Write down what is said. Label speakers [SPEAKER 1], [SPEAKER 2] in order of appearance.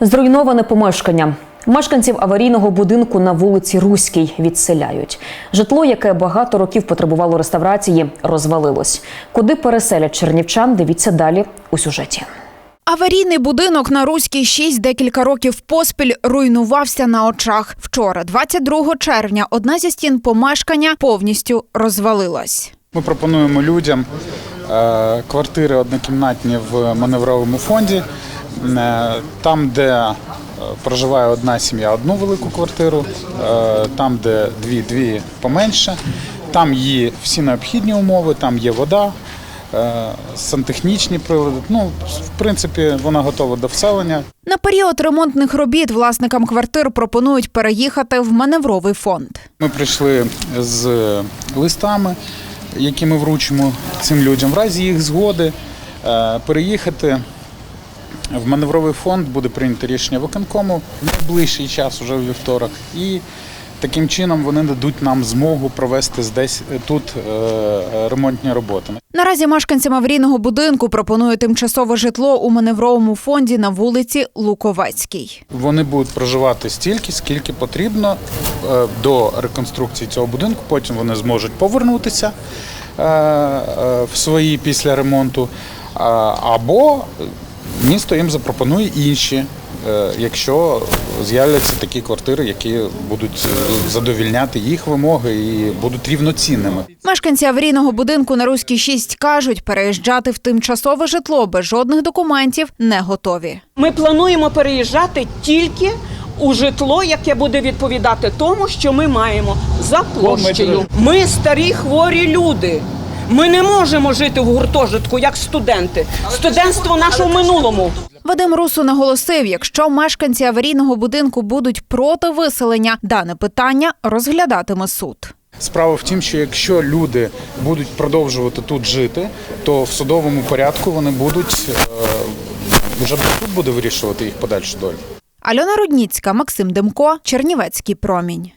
[SPEAKER 1] Зруйноване помешкання. Мешканців аварійного будинку на вулиці Руській відселяють. Житло, яке багато років потребувало реставрації, розвалилось. Куди переселять чернівчан? Дивіться далі у сюжеті.
[SPEAKER 2] Аварійний будинок на Руській 6 декілька років поспіль руйнувався на очах. Вчора, 22 червня, одна зі стін помешкання повністю розвалилась.
[SPEAKER 3] Ми пропонуємо людям е, квартири однокімнатні в маневровому фонді. Е, Там, де е, проживає одна сім'я, одну велику квартиру, е, там, де дві, дві поменше. Там є всі необхідні умови, там є вода, сантехнічні прилади. Ну, в принципі, вона готова до вселення.
[SPEAKER 2] На період ремонтних робіт власникам квартир пропонують переїхати в маневровий фонд.
[SPEAKER 3] Ми прийшли з листами, які ми вручимо цим людям. В разі їх згоди переїхати в маневровий фонд буде прийнято рішення виконкому в найближчий час, уже у вівторок. І таким чином вони дадуть нам змогу провести здесь тут е, ремонтні роботи.
[SPEAKER 2] Наразі мешканцям аварійного будинку пропонують тимчасове житло у маневровому фонді на вулиці Луковецькій.
[SPEAKER 3] Вони будуть проживати стільки, скільки потрібно е, до реконструкції цього будинку. Потім вони зможуть повернутися е, е, в свої після ремонту. Або місто їм запропонує інші, е, якщо з'являться такі квартири, які будуть задовільняти їх вимоги і будуть рівноцінними.
[SPEAKER 2] Мешканці аварійного будинку на Руській 6 кажуть, переїжджати в тимчасове житло без жодних документів не готові.
[SPEAKER 4] Ми плануємо переїжджати тільки у житло, яке буде відповідати тому, що ми маємо за площею. Ми старі хворі люди. Ми не можемо жити в гуртожитку як студенти. Студентство наше в минулому.
[SPEAKER 2] Вадим Русу наголосив, якщо мешканці аварійного будинку будуть проти виселення, дане питання розглядатиме суд.
[SPEAKER 3] Справа в тім, що якщо люди будуть продовжувати тут жити, то в судовому порядку вони будуть е, вже суд буде вирішувати їх подальшу долю.
[SPEAKER 2] Альона Рудніцька, Максим Демко, Чернівецький промінь.